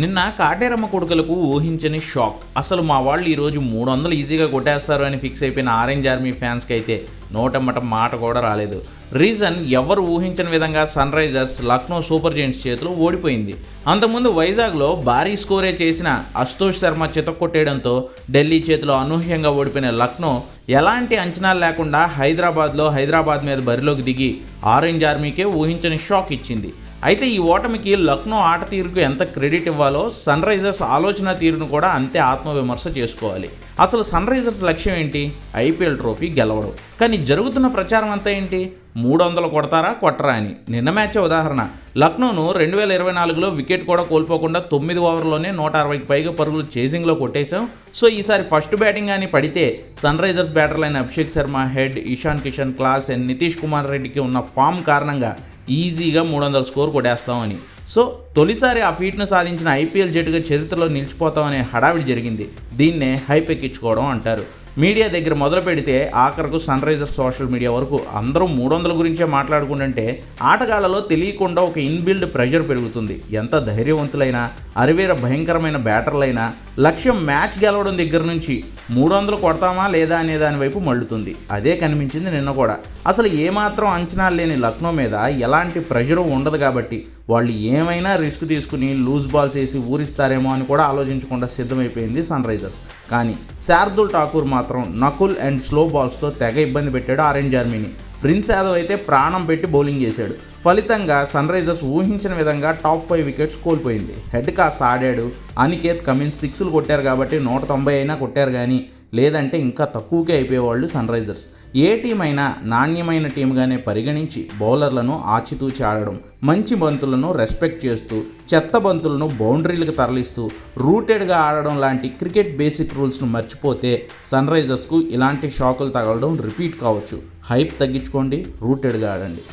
నిన్న కాటేరమ్మ కొడుకులకు ఊహించని షాక్. అసలు మా వాళ్ళు ఈరోజు మూడు వందలు ఈజీగా కొట్టేస్తారు అని ఫిక్స్ అయిపోయిన ఆరెంజ్ ఆర్మీ ఫ్యాన్స్కి అయితే నోటమ్మట మాట కూడా రాలేదు. రీజన్ ఎవరు ఊహించని విధంగా Sunrisers Lucknow super giants చేతిలో ఓడిపోయింది. అంతకుముందు వైజాగ్లో భారీ స్కోరే చేసిన అశుతోష్ శర్మ చితక్కొట్టేయడంతో ఢిల్లీ చేతిలో అనూహ్యంగా ఓడిపోయిన లక్నో ఎలాంటి అంచనాలు లేకుండా హైదరాబాద్లో హైదరాబాద్ మీద బరిలోకి దిగి ఆరెంజ్ ఆర్మీకే ఊహించని షాక్ ఇచ్చింది. అయితే ఈ ఓటమికి లక్నో ఆట తీరుకు ఎంత క్రెడిట్ ఇవ్వాలో సన్ రైజర్స్ ఆలోచన తీరును కూడా అంతే ఆత్మవిమర్శ చేసుకోవాలి. అసలు సన్ రైజర్స్ లక్ష్యం ఏంటి? ఐపీఎల్ ట్రోఫీ గెలవడం. కానీ జరుగుతున్న ప్రచారం అంతా ఏంటి? మూడు వందలు కొడతారా కొట్టరా అని. నిన్న మ్యాచ్ ఉదాహరణ. లక్నోను రెండు వేల ఇరవై నాలుగులో వికెట్ కూడా కోల్పోకుండా తొమ్మిది ఓవర్లోనే నూట అరవైకి పైగా పరుగులు చేసింగ్లో కొట్టేశాం. సో ఈసారి ఫస్ట్ బ్యాటింగ్ అని పడితే Sunrisers బ్యాటర్లైన Abhishek Sharma Head Ishan Kishan Klaasen and Nitish Kumar రెడ్డికి ఉన్న ఫామ్ కారణంగా ఈజీగా మూడు వందల స్కోర్ కొట్టేస్తామని. సో తొలిసారి ఆ ఫీట్ను సాధించిన ఐపీఎల్ జట్టుగా చరిత్రలో నిలిచిపోతామనే హడావిడి జరిగింది. దీన్నే హైప్ ఎక్కించుకోవడం అంటారు. మీడియా దగ్గర మొదలు పెడితే ఆఖరకు సన్ రైజర్స్ సోషల్ మీడియా వరకు అందరూ మూడు వందల గురించే మాట్లాడుకుంటుంటే ఆటగాళ్ళలో తెలియకుండా ఒక ఇన్బిల్డ్ ప్రెషర్ పెరుగుతుంది. ఎంత ధైర్యవంతులైనా అరివేర భయంకరమైన బ్యాటర్లైనా లక్ష్యం మ్యాచ్ గెలవడం దగ్గర నుంచి మూడు వందలు కొడతామా లేదా అనే దాని వైపు మళ్ళుతుంది. అదే కనిపించింది నిన్న కూడా. అసలు ఏమాత్రం అంచనాలు లేని లక్నో మీద ఎలాంటి ప్రెషరు ఉండదు కాబట్టి వాళ్ళు ఏమైనా రిస్క్ తీసుకుని లూజ్ బాల్స్ వేసి ఊరిస్తారేమో అని కూడా ఆలోచించకుండా సిద్ధమైపోయింది సన్ రైజర్స్. కానీ శార్దుల్ ఠాకూర్ మాత్రం నకుల్ అండ్ స్లో బాల్స్తో తెగ ఇబ్బంది పెట్టాడు ఆరెంజ్ ఆర్మీని. ప్రిన్స్ యాదవ్ అయితే ప్రాణం పెట్టి బౌలింగ్ చేశాడు. ఫలితంగా సన్ రైజర్స్ ఊహించిన విధంగా టాప్ ఫైవ్ వికెట్స్ కోల్పోయింది. హెడ్ కాస్త ఆడాడు. అనికేత్ కమిన్స్ సిక్స్లు కొట్టారు కాబట్టి నూట తొంభై అయినా కొట్టారు కానీ లేదంటే ఇంకా తక్కువకే అయిపోయేవాళ్ళు సన్ రైజర్స్. ఏ టీం అయినా నాణ్యమైన టీంగానే పరిగణించి బౌలర్లను ఆచితూచి ఆడడం మంచి బంతులను రెస్పెక్ట్ చేస్తూ చెత్త బంతులను బౌండరీలకు తరలిస్తూ రూటెడ్గా ఆడడం లాంటి క్రికెట్ బేసిక్ రూల్స్ను మర్చిపోతే సన్ రైజర్స్కు ఇలాంటి షాకులు తగలడం రిపీట్ కావచ్చు. హైప్ తగ్గించుకోండి రూటెడ్గా ఆడండి.